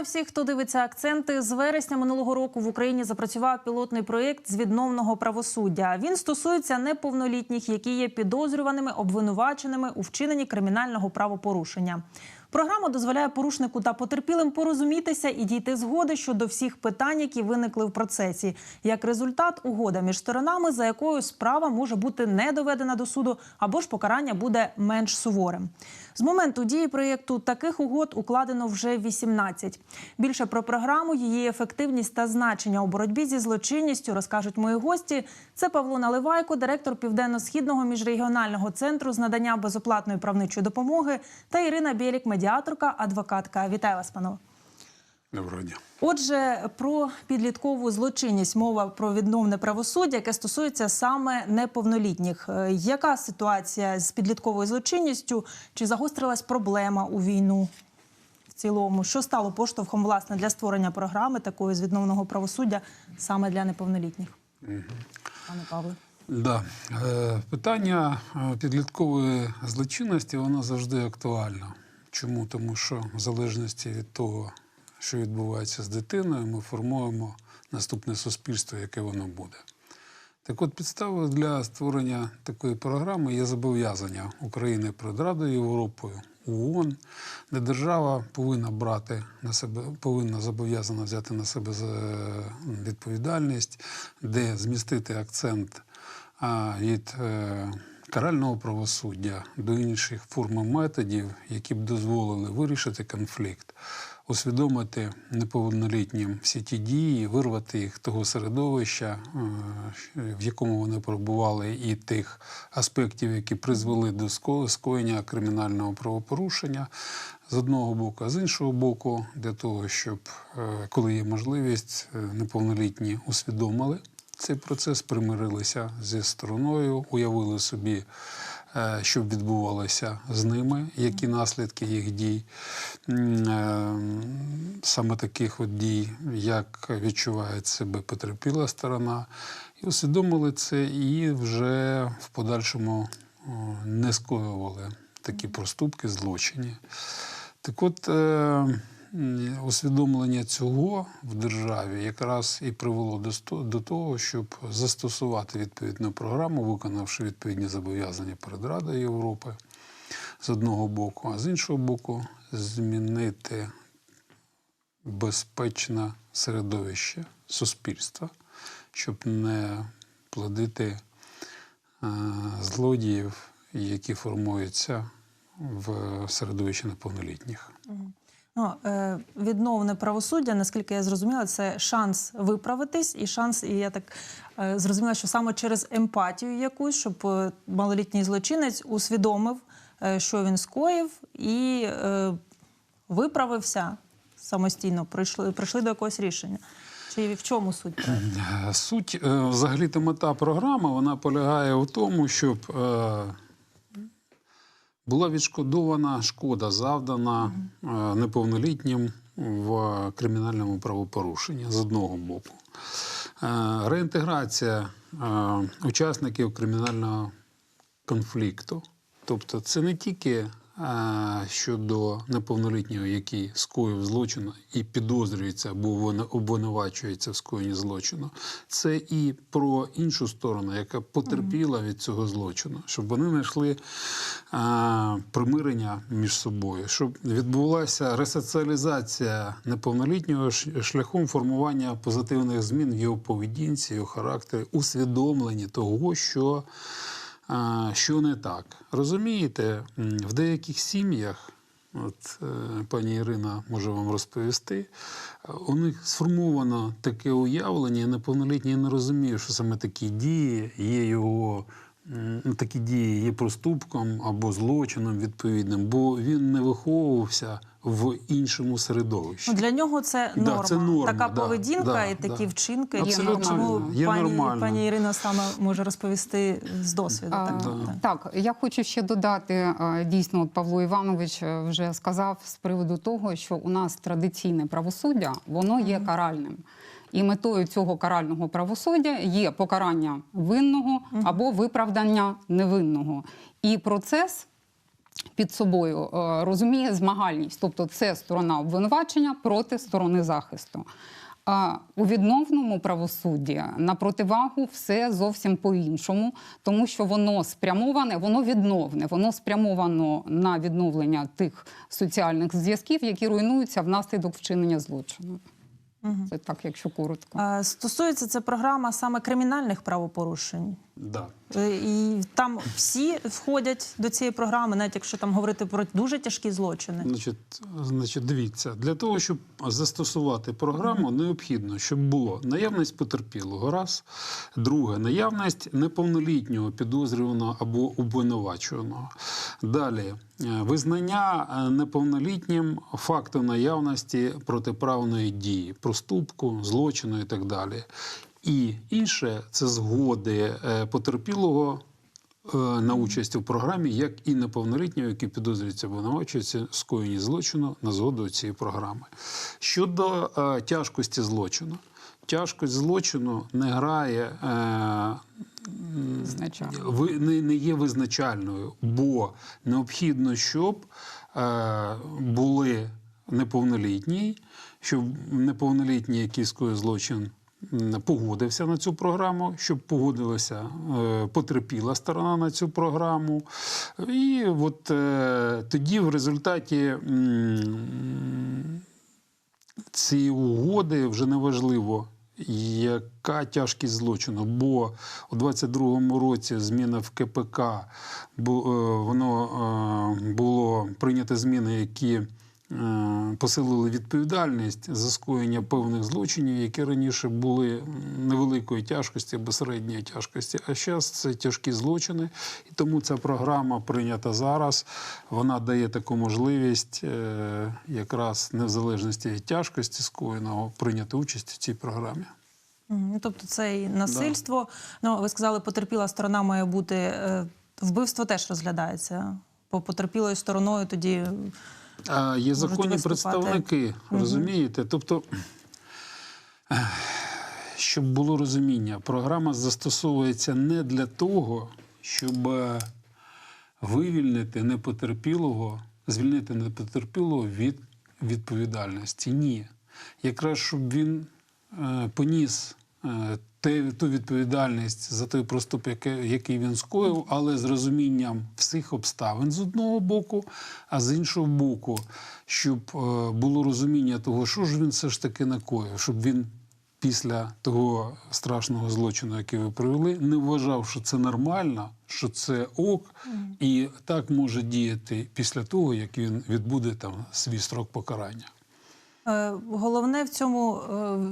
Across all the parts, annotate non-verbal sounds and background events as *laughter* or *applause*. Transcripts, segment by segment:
Вітаю всіх, хто дивиться акценти. З вересня минулого року в Україні запрацював пілотний проєкт з відновного правосуддя. Він стосується неповнолітніх, які є підозрюваними, обвинуваченими у вчиненні кримінального правопорушення. Програма дозволяє порушнику та потерпілим порозумітися і дійти згоди щодо всіх питань, які виникли в процесі. Як результат, угода між сторонами, за якою справа може бути не доведена до суду, або ж покарання буде менш суворим. З моменту дії проєкту таких угод укладено вже 18. Більше про програму, її ефективність та значення у боротьбі зі злочинністю розкажуть мої гості. Це Павло Наливайко, директор Південно-східного міжрегіонального центру з надання безоплатної правничої допомоги, та Ірина Білік, медіаторка, адвокатка. Вітаю вас, панове. Доброго дня. Отже, про підліткову злочинність мова про відновне правосуддя, яке стосується саме неповнолітніх. Е, Яка ситуація з підлітковою злочинністю? Чи загострилась проблема у війну в цілому? Що стало поштовхом власне для створення програми такої з відновного правосуддя саме для неповнолітніх? Пане Павле. Да. Е, Питання е, підліткової злочинності воно завжди актуальне. Чому? Тому що в залежності від того, що відбувається з дитиною, ми формуємо наступне суспільство, яке воно буде. Так от підставою для створення такої програми є зобов'язання України перед Радою Європою, ООН, де держава повинна брати на себе, повинна зобов'язана взяти на себе відповідальність, де змістити акцент від е, карального правосуддя до інших форм методів, які б дозволили вирішити конфлікт, усвідомити неповнолітнім всі ті дії, вирвати їх того середовища, е, в якому вони перебували, і тих аспектів, які призвели до ско- скоєння кримінального правопорушення з одного боку, а з іншого боку, для того, щоб е, коли є можливість, е, неповнолітні усвідомили цей процес, примирилися зі стороною, уявили собі, що б відбувалося з ними, які наслідки їх дій, е, саме таких от дій, як відчуває себе потерпіла сторона, і усвідомили це, і вже в подальшому не скоювали такі проступки, злочині. Так от, е, усвідомлення цього в державі якраз і привело до, того, щоб застосувати відповідну програму, виконавши відповідні зобов'язання перед Радою Європи з одного боку, а з іншого боку, змінити безпечне середовище суспільства, щоб не плодити е, злодіїв, які формуються в середовищі неповнолітніх. Ну, е, відновне правосуддя, наскільки я зрозуміла, це шанс виправитись і шанс, і я так е, зрозуміла, що саме через емпатію якусь, щоб е, малолітній злочинець усвідомив, що він скоїв, і виправився самостійно, прийшли, прийшли до якогось рішення. Чи в чому суть? Суть, взагалі-то мета програми, вона полягає в тому, щоб була відшкодована шкода, завдана е, неповнолітнім в кримінальному правопорушенні з одного боку. Е, Реінтеграція е, учасників кримінального конфлікту. Тобто це не тільки щодо неповнолітнього, який скоїв злочин і підозрюється або обвинувачується в скоєнні злочину, це і про іншу сторону, яка потерпіла від цього злочину, щоб вони знайшли е, примирення між собою, щоб відбулася ресоціалізація неповнолітнього шляхом формування позитивних змін в його поведінці, його характері, усвідомленні того, що а, що не так. Розумієте, в деяких сім'ях, от е, пані Ірина може вам розповісти, у них сформовано таке уявлення, неповнолітній не розуміє, що саме такі дії є його. Ну, Такі дії є проступком або злочином відповідним, бо він не виховувався в іншому середовищі. Ну, для нього це Да, норма. це норма, така да, поведінка да, і такі да. вчинки. Абсолютно Чому. Є пані, нормально. пані Ірина саме може розповісти з досвіду. А, так? Да. Так. Я хочу ще додати е, дійсно, от Павло Іванович е, вже сказав з приводу того, що у нас традиційне правосуддя воно є каральним. І метою цього карального правосуддя є покарання винного або виправдання невинного. І процес під собою е, розуміє змагальність, тобто це сторона обвинувачення проти сторони захисту. А у відновному правосудді на противагу все зовсім по-іншому, тому що воно спрямоване, воно відновне, воно спрямовано на відновлення тих соціальних зв'язків, які руйнуються внаслідок вчинення злочину. Це так, якщо коротко. Е, Стосується це програма саме кримінальних правопорушень. Да. Е, І там всі входять до цієї програми, навіть якщо там говорити про дуже тяжкі злочини. Значить, значить, дивіться, для того, щоб застосувати програму, необхідно, щоб було наявність потерпілого, раз. Друге, наявність неповнолітнього підозрюваного або обвинувачуваного. Далі е, визнання е, неповнолітнім факту наявності протиправної дії, проступку, злочину і так далі. І інше це згоди е, потерпілого е, на участь у програмі, як і неповнолітнього, які підозрюються обвинувачуються в скоєнні злочину на згоду цієї програми. Щодо е, тяжкості злочину, тяжкость злочину не грає. Не, є визначальною, бо необхідно, щоб були неповнолітні, щоб неповнолітній, який скоїв злочин, погодився на цю програму, щоб погодилася е, потерпіла сторона на цю програму. І от е, тоді в результаті. цієї угоди вже не важливо, яка тяжкість злочину. Бо у 22-му році зміна в КПК е, воно було прийнято зміни, які посилили відповідальність за скоєння певних злочинів, які раніше були невеликої тяжкості або середньої тяжкості. А зараз це тяжкі злочини, і тому ця програма прийнята зараз. Вона дає таку можливість, е, якраз не в залежності від тяжкості скоєного, прийняти участь в цій програмі. Ну, Тобто це і насильство. Ну, ви сказали, потерпіла сторона має бути. е, Вбивство теж розглядається. По потерпілою стороною тоді А є законні представники, розумієте? Тобто, щоб було розуміння, програма застосовується не для того, щоб е, вивільнити непотерпілого, звільнити непотерпілого від відповідальності. Ні. Якраз щоб він е, поніс ту відповідальність за той проступ, який він скоїв, але з розумінням всіх обставин з одного боку, а з іншого боку, щоб е, було розуміння того, що ж він все ж таки накоїв, щоб він після того страшного злочину, який ви провели, не вважав, що це нормально, що це ок, і так може діяти після того, як він відбуде там свій строк покарання. Е, Головне в цьому,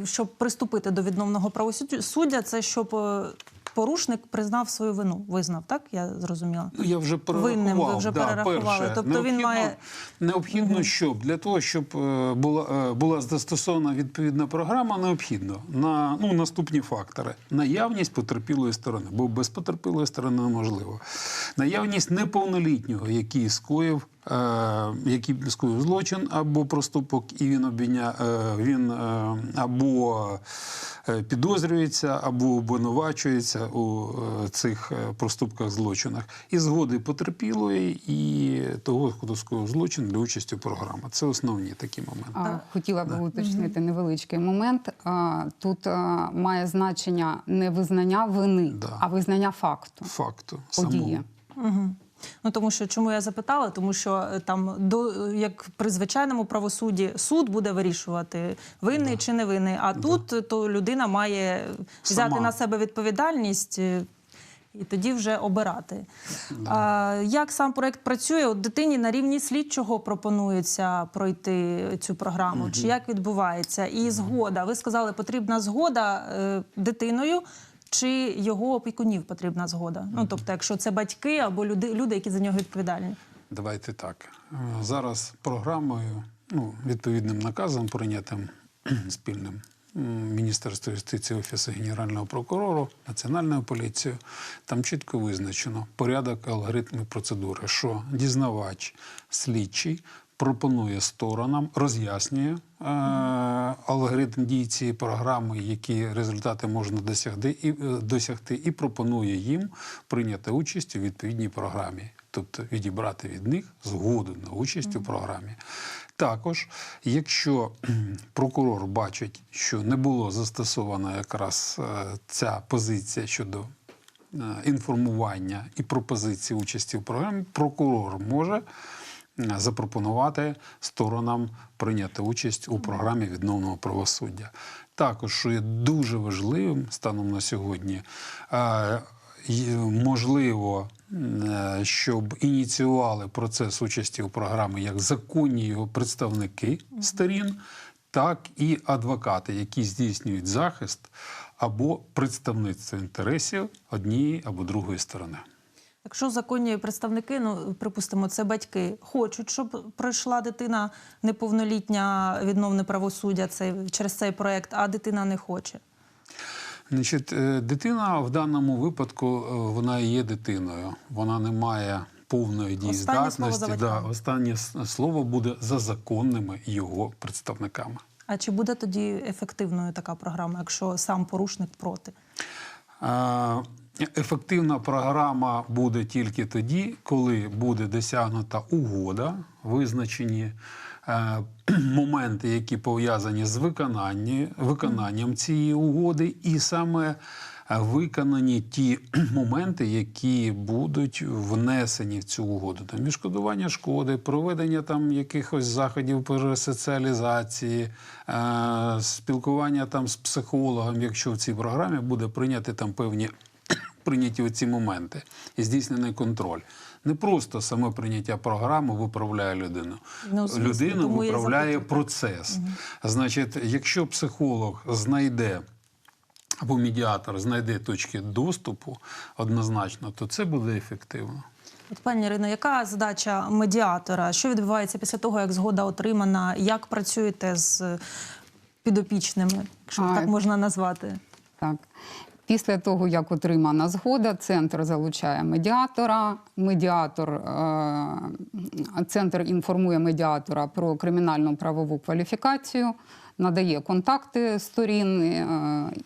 е, щоб приступити до відновного правосуддя, це щоб е, порушник признав свою вину. Визнав, так? Я зрозуміла. Ну, я вже перерахував. Винним ви вже да, перерахували. перше. Тобто він має- необхідно, щоб для того, щоб була, була застосована відповідна програма, необхідно на ну, наступні фактори: наявність потерпілої сторони, бо без потерпілої сторони неможливо. Наявність неповнолітнього, який скоїв. Е, Який скоїв злочин або проступок, і він обвиня, е, він е, або підозрюється, або обвинувачується у цих проступках злочинах, і згоди потерпілої, і того, хто скоїв злочин для участі програмі. Це основні такі моменти. А, Хотіла б уточнити невеличкий момент. Тут має значення не визнання вини, Да. а визнання факту. Факту Події. Угу. Ну тому що чому я запитала? Тому що е, там до як при звичайному правосудді суд буде вирішувати винний чи не винний. А тут е, то людина має взяти Сама. на себе відповідальність. е, І тоді вже обирати. А, як сам проект працює? От дитині на рівні слідчого пропонується пройти цю програму? Чи як відбувається? І згода. Ви сказали, потрібна згода е, дитиною, чи його опікунів потрібна згода? Ну тобто, якщо це батьки або люди, люди які за нього відповідальні. Давайте так. Зараз програмою, ну, відповідним наказом, прийнятим *clears throat* спільним м, Міністерства юстиції, Офісу Генерального прокурора, Національною поліцією, там чітко визначено порядок, алгоритми процедури, що дізнавач, слідчий пропонує сторонам, роз'яснює е, алгоритм дії цієї програми, які результати можна досягти, і, е, досягти, і пропонує їм прийняти участь у відповідній програмі. тобто відібрати від них згоду на участь у програмі. Також, якщо прокурор бачить, що не було застосована якраз е, ця позиція щодо е, інформування і пропозиції участі в програмі, прокурор може запропонувати сторонам прийняти участь у програмі відновного правосуддя. Також, що є дуже важливим станом на сьогодні, е, можливо, е, щоб ініціювали процес участі у програмі як законні його представники сторін, так і адвокати, які здійснюють захист або представництво інтересів однієї або другої сторони. Якщо законні представники, ну припустимо, це батьки, хочуть, щоб пройшла дитина неповнолітня відновне правосуддя цей, через цей проект, а дитина не хоче. Значить, е, дитина в даному випадку е, вона є дитиною. Вона не має повної Останнє дієздатності. слово Да, останнє слово буде за законними його представниками. А чи буде тоді ефективною така програма, якщо сам порушник проти? Е, Ефективна програма буде тільки тоді, коли буде досягнута угода, визначені е, *clears throat* моменти, які пов'язані з виконанні, виконанням цієї угоди, і саме е, виконані ті *clears throat* моменти, які будуть внесені в цю угоду. Там відшкодування шкоди, проведення там якихось заходів по ресоціалізації, е, спілкування там з психологом, якщо в цій програмі буде прийняти там певні прийняті оці моменти і здійснений контроль. Не просто саме прийняття програми виправляє людину. Ну, тому виправляє процес. Значить, якщо психолог знайде або медіатор знайде точки доступу однозначно, то це буде ефективно. От пані Ірино, яка задача медіатора? Що відбувається після того, як згода отримана? Як працюєте з підопічними, якщо А, так можна назвати? Так. Після того, як отримана згода, центр залучає медіатора. Медіатор, е, центр інформує медіатора про кримінальну правову кваліфікацію, надає контакти сторін, е,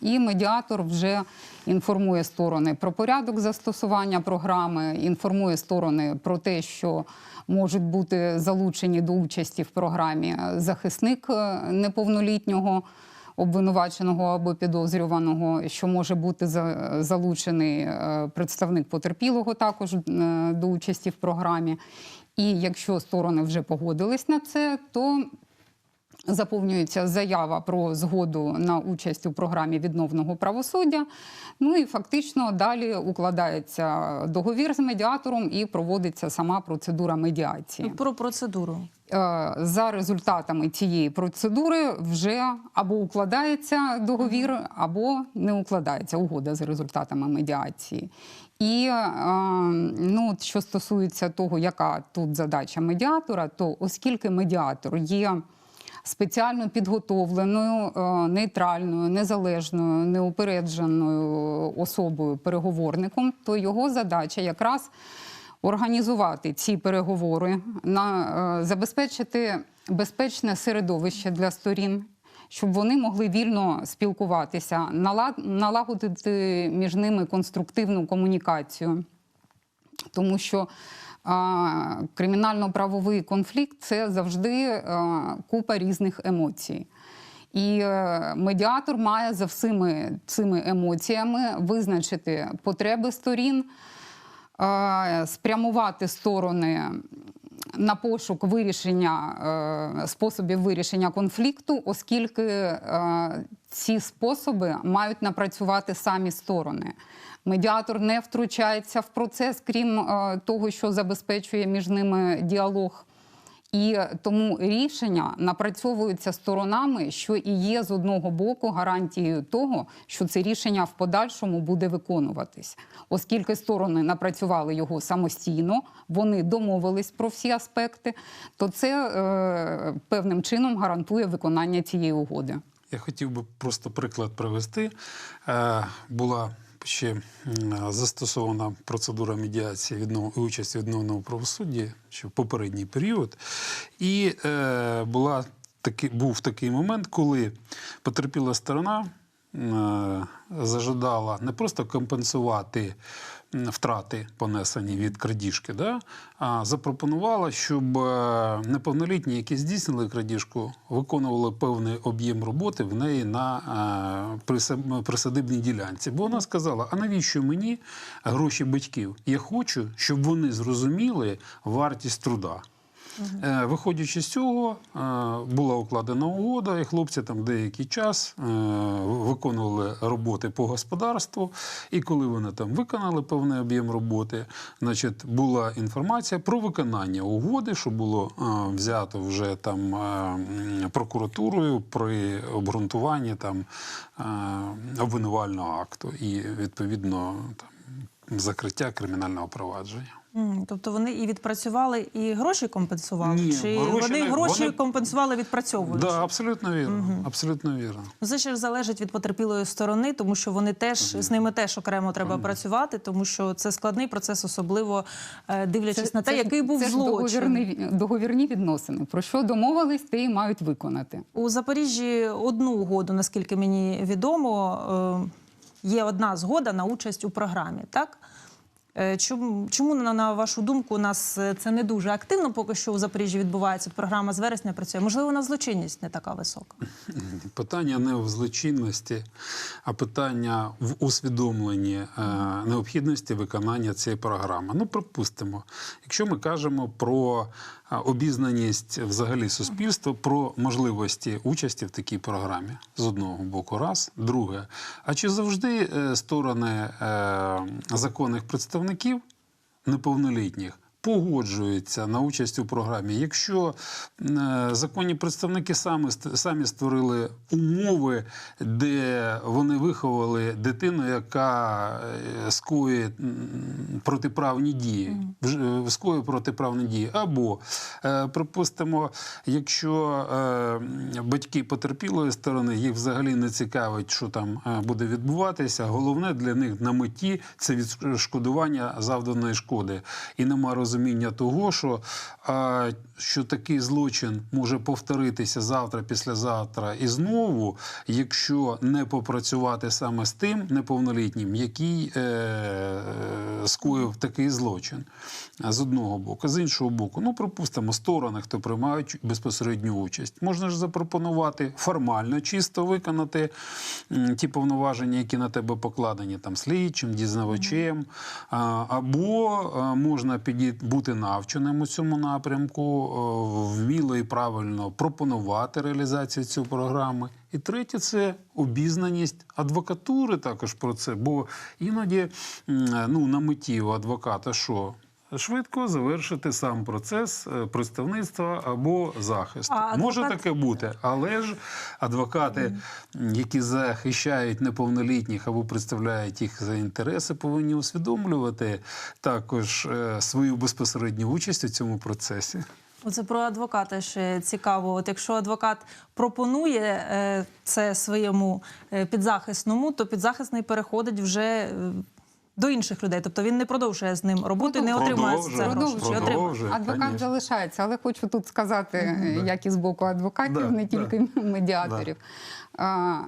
і медіатор вже інформує сторони про порядок застосування програми, інформує сторони про те, що можуть бути залучені до участі в програмі захисник е, неповнолітнього обвинуваченого або підозрюваного, що може бути за- залучений е, представник потерпілого також е, до участі в програмі. І якщо сторони вже погодились на це, то заповнюється заява про згоду на участь у програмі відновного правосуддя. Ну і фактично далі укладається договір з медіатором і проводиться сама процедура медіації. Про процедуру. Е, За результатами цієї процедури вже або укладається договір, або не укладається угода за результатами медіації. І е, ну, що стосується того, яка тут задача медіатора, то оскільки медіатор є спеціально підготовленою, е, нейтральною, незалежною, неупередженою особою переговорником, то його задача якраз організувати ці переговори, на, е, забезпечити безпечне середовище для сторін, щоб вони могли вільно спілкуватися, нала- налагодити між ними конструктивну комунікацію. Тому що кримінально-правовий конфлікт це завжди купа різних емоцій. І е, медіатор має за всіми цими емоціями визначити потреби сторін, спрямувати сторони на пошук вирішення е, способів вирішення конфлікту, оскільки е, ці способи мають напрацювати самі сторони. Медіатор не втручається в процес, крім е, того, що забезпечує між ними діалог. І тому рішення напрацьовуються сторонами, що і є з одного боку гарантією того, що це рішення в подальшому буде виконуватись, оскільки сторони напрацювали його самостійно, вони домовились про всі аспекти, то це е, певним чином гарантує виконання цієї угоди. Я хотів би просто приклад привести. Е, була ще застосована процедура медіації віднов... участі в відновленому правосудді ще в попередній період. І е, була таки, був такий момент, коли потерпіла сторона е, зажадала не просто компенсувати втрати, понесені від крадіжки, да? запропонувала, щоб е, неповнолітні, які здійснили крадіжку, виконували певний об'єм роботи в неї на е, присадибній ділянці. Бо вона сказала: а навіщо мені гроші батьків? Я хочу, щоб вони зрозуміли вартість труда. Е, Виходячи з цього, е, була укладена угода, і хлопці там деякий час е, виконували роботи по господарству. І коли вони там виконали певний об'єм роботи, значить, була інформація про виконання угоди, що було взято вже там прокуратурою при обґрунтуванні там обвинувального акту і відповідно там закриття кримінального провадження. Тобто вони і відпрацювали, і гроші компенсували? Ні, Чи гроші вони не- гроші вони- компенсували відпрацьовуючи? Да, абсолютно вірно. Абсолютно вірно. Ну, Це ще ж залежить від потерпілої сторони, тому що вони теж з ними теж окремо треба працювати, тому що це складний процес, особливо е, дивлячись на те, ж- який був це ж злочин. договірні, договірні відносини. Про що домовились, те і мають виконати. У Запоріжжі одну угоду, наскільки мені відомо, е, є одна згода на участь у програмі. Так чому, чому на, вашу думку, у нас е, це не дуже активно, поки що у Запоріжжі відбувається програма з вересня працює? Можливо, на злочинність не така висока. *laughs* Питання не в злочинності, а питання в усвідомленні е, необхідності виконання цієї програми. Ну, припустимо, якщо ми кажемо про е, обізнаність взагалі суспільства про можливості участі в такій програмі з одного боку, раз. Друге, а чи завжди е, сторони е, законних представників неповнолітніх погоджуються на участь у програмі. Якщо е, законні представники самі, самі створили умови, де вони виховали дитину, яка е, скоює протиправні дії, е, скоює протиправні дії, або, припустимо, якщо батьки потерпілої сторони, їх взагалі не цікавить, що там буде відбуватися. Головне для них на меті це відшкодування завданої шкоди. І нема розуміння того, що, що такий злочин може повторитися завтра, післязавтра і знову, якщо не попрацювати саме з тим неповнолітнім, який е, е, скоїв такий злочин з одного боку, з іншого боку, ну припустимо, сторони, хто приймають безпосередню участь, можна ж запропонувати формально чисто виконати ті повноваження, які на тебе покладені там слідчим, дізнавачем, або можна піді, бути навченим у цьому напрямку, е, вміло і правильно пропонувати реалізацію цієї програми. І третє це обізнаність адвокатури також про це. Бо іноді ну, на меті у адвоката що? Швидко завершити сам процес е, представництва або захисту. А Може таке бути, але ж адвокати, які захищають неповнолітніх або представляють їх за інтереси, повинні усвідомлювати також е, свою безпосередню участь у цьому процесі. Оце про адвоката ще цікаво. От якщо адвокат пропонує е, це своєму підзахисному, то підзахисний переходить вже до інших людей. Тобто він не продовжує з ним роботу не отримує за це Продовжує. гроші. Чи Продовжує. Адвокат конечно. залишається, але хочу тут сказати, е, як і з боку адвокатів, Да, не да. тільки *laughs* медіаторів. А,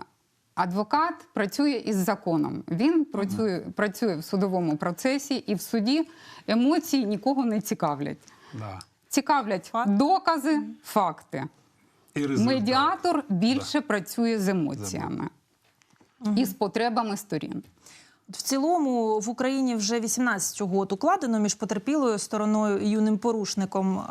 Адвокат працює із законом. Він працює, працює в судовому процесі, і в суді емоції нікого не цікавлять. Да. Цікавлять Факт. докази, факти. І. Медіатор більше працює з емоціями і з потребами сторін. В цілому в Україні вже 18 угод укладено між потерпілою стороною і юним порушником. Е,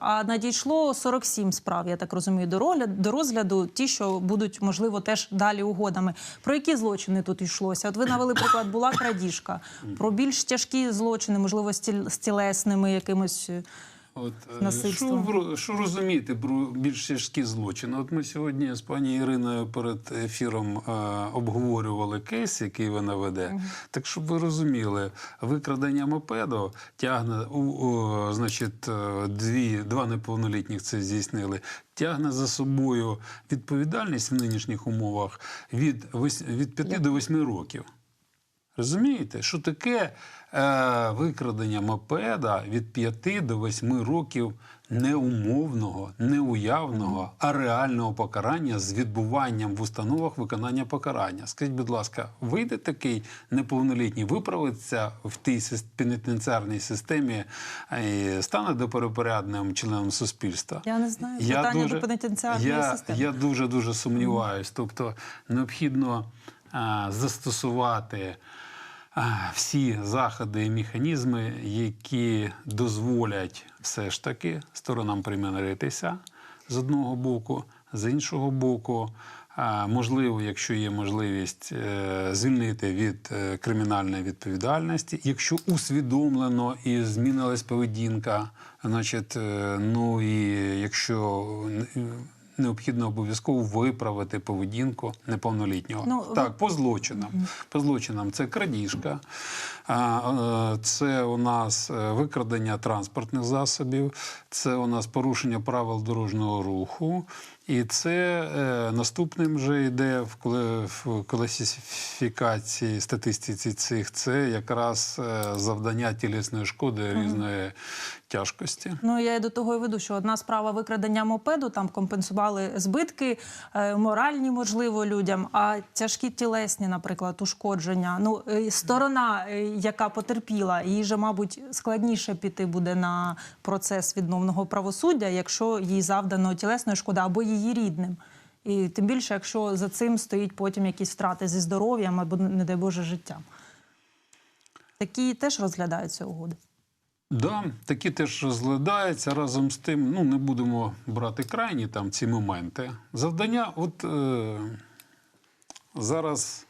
А надійшло 47 справ, я так розумію, до розгляду. Ті, що будуть можливо теж далі угодами. Про які злочини тут йшлося? От ви навели приклад, була крадіжка. Про більш тяжкі злочини, можливо, з тілесними якимось. От, е, Що, що розуміти про більш тяжкі злочини? От ми сьогодні з пані Іриною перед ефіром е, обговорювали кейс, який вона веде. Так щоб ви розуміли, викрадення мопеду тягне у, у, значить, е, дві, два неповнолітніх це здійснили. Тягне за собою відповідальність в нинішніх умовах від, від 5 до 8 років. Розумієте, що таке е, викрадення мопеда від 5 до 8 років не умовного, не уявного, а реального покарання з відбуванням в установах виконання покарання. Скажіть, будь ласка, вийде такий неповнолітній, виправиться в тій пенітенціарній системі і стане доперепорядним членом суспільства? Я не знаю. Питання до пенітенціарної я, системи. Я дуже дуже сумніваюсь. Тобто необхідно застосувати всі заходи і механізми, які дозволять все ж таки сторонам примиритися з одного боку, з іншого боку. Можливо, якщо є можливість е, звільнити від е, кримінальної відповідальності, якщо усвідомлено і змінилась поведінка, значить, е, ну і якщо е, необхідно обов'язково виправити поведінку неповнолітнього. Ну, так, по злочинам. По злочинам це крадіжка, е, це у нас е, викрадення транспортних засобів, це у нас порушення правил дорожнього руху. І це е, наступним вже йде в, коле- в класифікації статистиці цих. Це якраз е, завдання тілесної шкоди різної тяжкості. Ну я до того і веду, що одна справа викрадення мопеду, там компенсували збитки, е, моральні, можливо, людям, а тяжкі тілесні, наприклад, ушкодження. Ну, е, сторона, е, яка потерпіла, їй же, мабуть, складніше піти буде на процес відновного правосуддя, якщо їй завдано тілесної шкоди або її рідним. І тим більше, якщо за цим стоїть потім якісь втрати зі здоров'ям або, не дай Боже, життям. Такі теж розглядаються угоди. Да, такі теж розглядаються разом з тим. Ну, не будемо брати крайні там ці моменти. Завдання, от е, зараз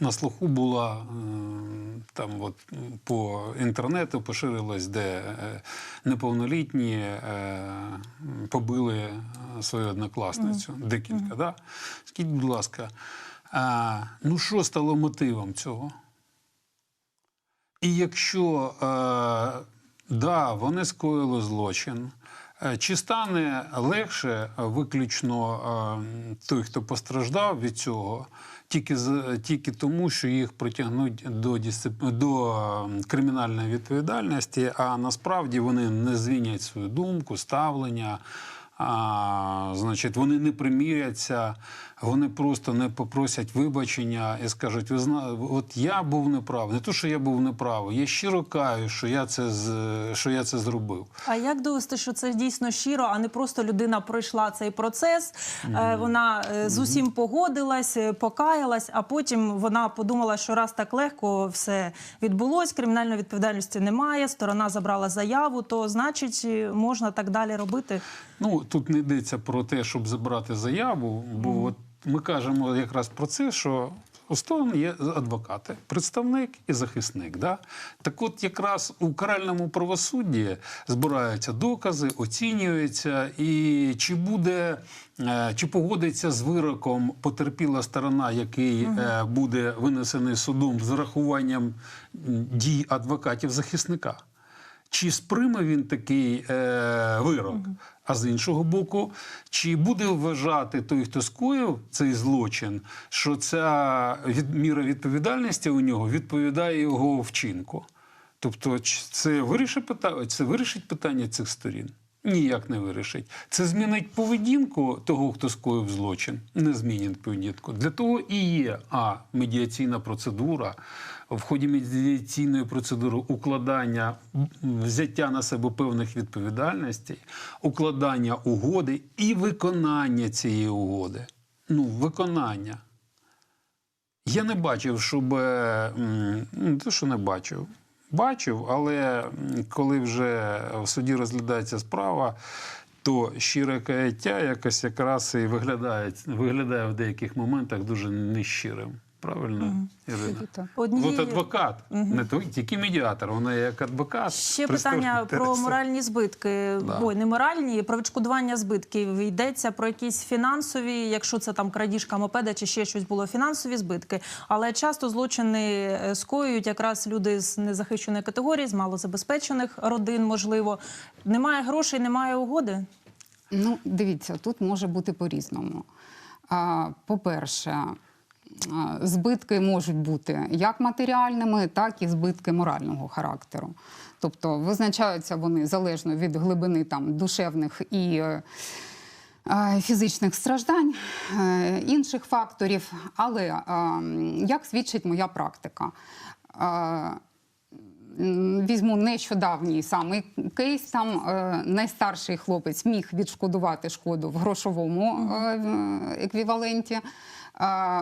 на слуху була е, там, от по інтернету поширилось, де е, неповнолітні е, побили е, свою однокласницю. Декілька, да? Скажіть, будь ласка, а, ну що стало мотивом цього? І якщо е, да, вони скоїли злочин, е, чи стане легше виключно е, той, хто постраждав від цього, тільки, тільки тому, що їх притягнуть до, дисцип... до е, кримінальної відповідальності, а насправді вони не звінять свою думку, ставлення. А, значить, вони не приміряться, вони просто не попросять вибачення і скажуть: ви зна... от я був неправий. Не то, що я був неправий, я щиро каю, що я це з... що я це зробив. А як довести, що це дійсно щиро, а не просто людина пройшла цей процес, е, вона е, з усім погодилась, е, покаялась, а потім вона подумала, що раз так легко все відбулось, кримінальної відповідальності немає, сторона забрала заяву, то значить можна так далі робити. Ну тут не йдеться про те, щоб забрати заяву, бо от ми кажемо якраз про це, що у сторон є адвокати, представник і захисник. Да? Так от якраз у каральному правосудді збираються докази, оцінюються, і чи буде, е, чи погодиться з вироком потерпіла сторона, який е, буде винесений судом з урахуванням дій адвокатів захисника. Чи сприйме він такий е, вирок? А з іншого боку, чи буде вважати той, хто скоїв цей злочин, що ця від, міра відповідальності у нього відповідає його вчинку? Тобто, це вирішить питання, це вирішить питання цих сторін? Ніяк не вирішить. Це змінить поведінку того, хто скоїв злочин. Не змінить поведінку. Для того і є а медіаційна процедура. В ході медіаційної процедури укладання взяття на себе певних відповідальностей, укладання угоди і виконання цієї угоди. Ну, виконання. Я не бачив, щоб ну, те, що не бачив. Бачив, але коли вже в суді розглядається справа, то щире каяття якось якраз і виглядає, виглядає в деяких моментах дуже нещирим. Правильно, Ірина? Так. От адвокат, не той, тільки медіатор, вона як адвокат. Ще питання про моральні збитки. Да. Ой, не моральні, про відшкодування збитків. Йдеться про якісь фінансові, якщо це там крадіжка мопеда чи ще щось було, фінансові збитки. Але часто злочини е, скоюють якраз люди з незахищеної категорії, з малозабезпечених родин, можливо. Немає грошей, немає угоди. Ну, дивіться, тут може бути по-різному. По-перше, збитки можуть бути як матеріальними, так і збитки морального характеру. Тобто визначаються вони залежно від глибини там душевних і е, фізичних страждань, е, інших факторів. Але як свідчить моя практика? Візьму нещодавній самий кейс. Там е, найстарший хлопець міг відшкодувати шкоду в грошовому еквіваленті.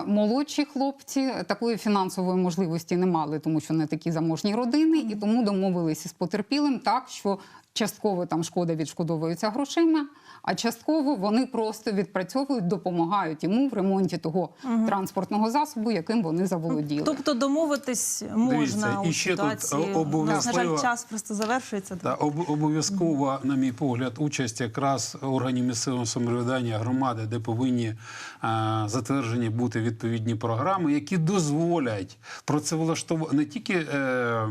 Молодші хлопці такої фінансової можливості не мали, тому що не такі заможні родини, і тому домовилися з потерпілим так, що частково там шкода відшкодовується грошима, а частково вони просто відпрацьовують, допомагають йому в ремонті того транспортного засобу, яким вони заволоділи. Тобто домовитись можна Дивіться, у і ще тут обов'язково- На жаль, час просто завершується. Та об- обов'язкова, на мій погляд, участь якраз органів місцевого самоврядування громади, де повинні е, затверджені бути відповідні програми, які дозволять працевлаштувати не тільки е,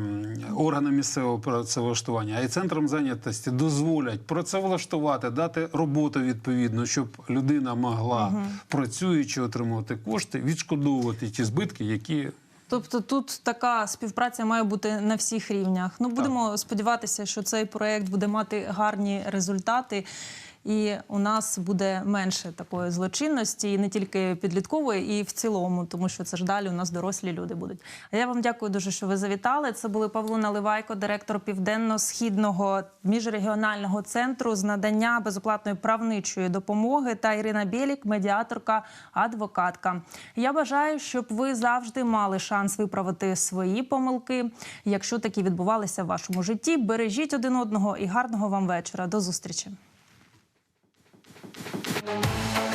органам місцевого працевлаштування, а й центрам зайнятості дозволять працевлаштувати, дати роботу відповідно, щоб людина могла працюючи отримувати кошти, відшкодовувати ті збитки, які Тобто тут така співпраця має бути на всіх рівнях. Ну будемо сподіватися, що цей проект буде мати гарні результати. І у нас буде менше такої злочинності, і не тільки підліткової, і в цілому, тому що це ж далі у нас дорослі люди будуть. А я вам дякую дуже, що ви завітали. Це були Павло Наливайко, директор південно-східного міжрегіонального центру з надання безоплатної правничої допомоги, та Ірина Білік, медіаторка, адвокатка. Я бажаю, щоб ви завжди мали шанс виправити свої помилки, якщо такі відбувалися в вашому житті. Бережіть один одного і гарного вам вечора. До зустрічі. Thank you.